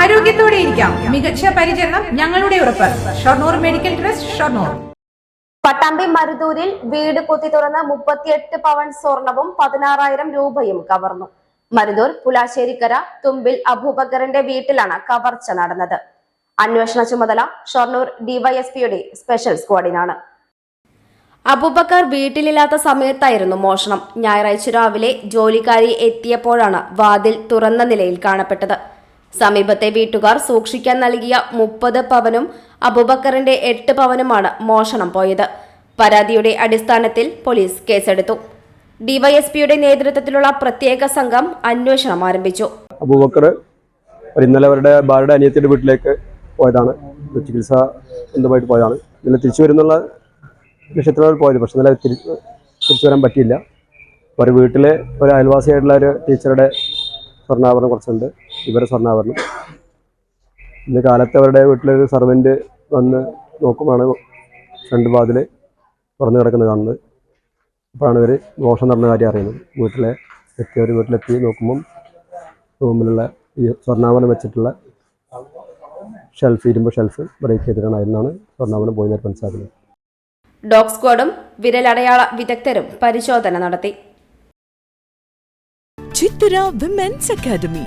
ആരോഗ്യത്തോടെ ഇരിക്കാം. മികച്ച പരിചരണം ഞങ്ങളുടെ ഉറപ്പ്. Shoranur medical trust Shoranur. Pattambi മരുതൂരിൽ വീട് കുത്തി തുറന്ന് മുപ്പത്തിയെട്ട് പവൻ സ്വർണവും പതിനാറായിരം രൂപയും കവർന്നു. മരുതൂർ പുലാശ്ശേരിക്കര തുമ്പിൽ അബൂബക്കറിന്റെ വീട്ടിലാണ് കവർച്ച നടന്നത്. അന്വേഷണ ചുമതല ഷൊർണൂർ ഡിവൈഎസ്പിയുടെ സ്പെഷ്യൽ സ്ക്വാഡിനാണ്. അബൂബക്കർ വീട്ടിലില്ലാത്ത സമയത്തായിരുന്നു മോഷണം. ഞായറാഴ്ച രാവിലെ ജോലിക്കാരി എത്തിയപ്പോഴാണ് വാതിൽ തുറന്ന നിലയിൽ കാണപ്പെട്ടത്. സമീപത്തെ വീട്ടുകാർ സൂക്ഷിക്കാൻ നൽകിയ മുപ്പത് പവനും അബൂബക്കറിന്റെ എട്ട് പവനുമാണ് മോഷണം പോയത്. പരാതിയുടെ അടിസ്ഥാനത്തിൽ പോലീസ് കേസെടുത്തു. ഡിവൈഎസ്പിയുടെ നേതൃത്വത്തിലുള്ള പ്രത്യേക സംഘം അന്വേഷണം ആരംഭിച്ചു. അബൂബക്കർ ഇന്നലെ അവരുടെ ഭാര്യയുടെ അനിയത്തിയുടെ വീട്ടിലേക്ക് പോയതാണ്. ചികിത്സ ബന്ധമായിട്ട് പോയതാണ്. ഇന്നലെ തിരിച്ചു വരുന്നുള്ള ലക്ഷ്യത്തിലാണ് പോയത്. പക്ഷെ ഇന്നലെ തിരിച്ചു വരാൻ പറ്റിയില്ല. ഒരു വീട്ടിലെ ഒരു അയൽവാസിയായിട്ടുള്ള ഒരു ടീച്ചറുടെ സ്വർണാഭരണം കുറച്ചുണ്ട്. ഇവരുടെ സ്വർണാഭരണം. ഇന്ന് കാലത്ത് അവരുടെ വീട്ടിലൊരു സർവന്റ് വന്ന് നോക്കുമ്പോഴാണ് ഫ്രണ്ട് വാതിൽ തുറന്നു കിടക്കുന്നത് കാണുന്നത്. അപ്പോഴാണ് ഇവർ മോഷം നടന്ന കാര്യം അറിയുന്നത്. വീട്ടിലെ എത്തിയവർ വീട്ടിലെത്തി നോക്കുമ്പം റൂമിലുള്ള ഈ സ്വർണാഭരണം വെച്ചിട്ടുള്ള ഷെൽഫ് ഇരുമ്പ് ഷെൽഫ് ബ്രേക്ക് ചെയ്തിട്ടാണ് സ്വർണാഭരണം പോയി നേരം മനസ്സിലാക്കുന്നത്. ഡോഗ് സ്ക്വാഡും വിരലടയാള വിദഗ്ധരും പരിശോധന നടത്തി. Chithura women's academy.